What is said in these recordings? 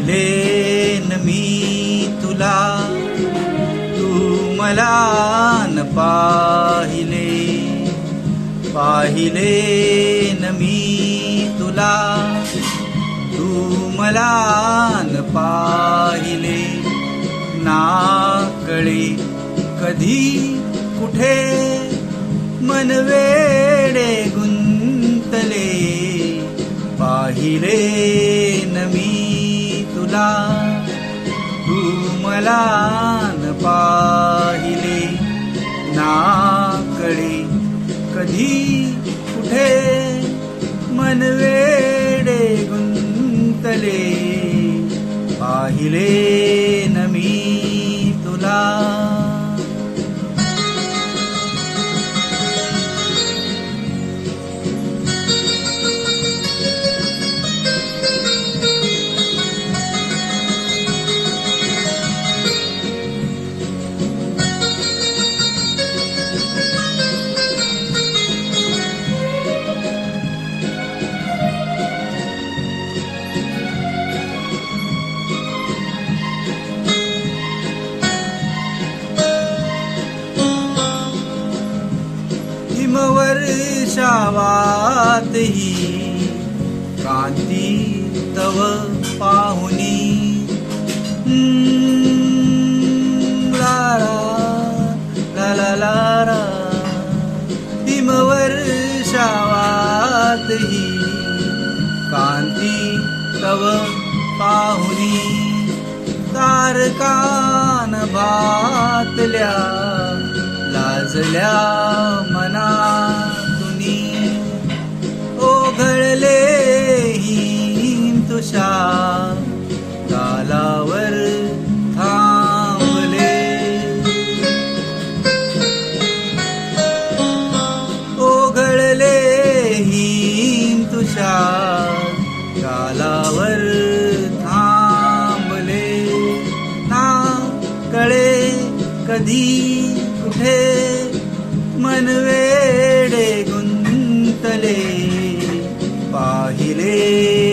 पाहिले न मी तुला तू मला न पाहिले. पाहिले न मी तुला तू मला न पाहिले. ना कळे कधी कुठे मन वेडे गुंतले. पाहिले न मी तुला तू मला न पाहिले. ना कळे कधी कुठे मन वेडे गुंतले. पाहिले न मी तुला वर्षावातही कांती तव पाहुनी. लारा हिमवर्षावातही कांती तव पाहुनी. तारकान भातल्या लाजल्या दिशा कालावर थांबले ना कळे कधी कुठे? मनवेडे गुंतले. पाहिले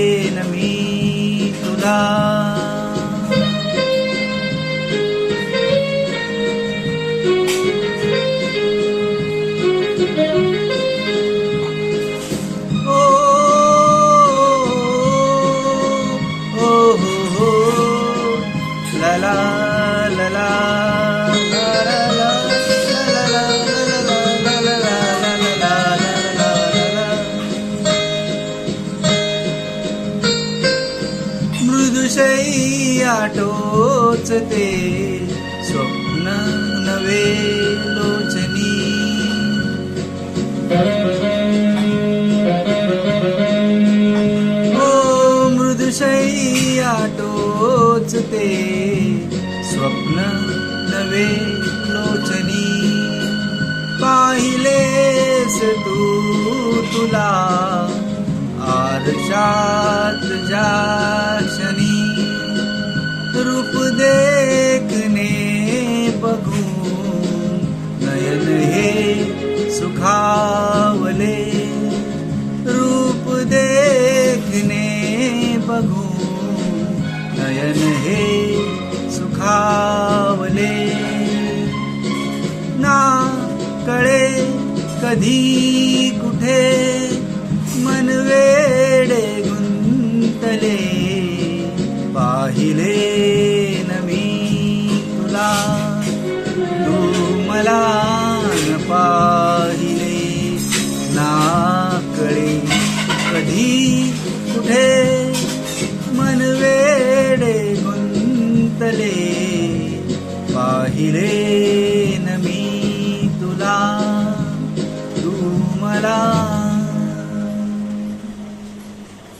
टोचते स्वप्न नवे लोचनी. ओ मृदुशय्या टोचते स्वप्न नवे लोचनी. पाहिलेस तू तुला आरशात नयन हे सुखावले. ना कळे कधी Hiree.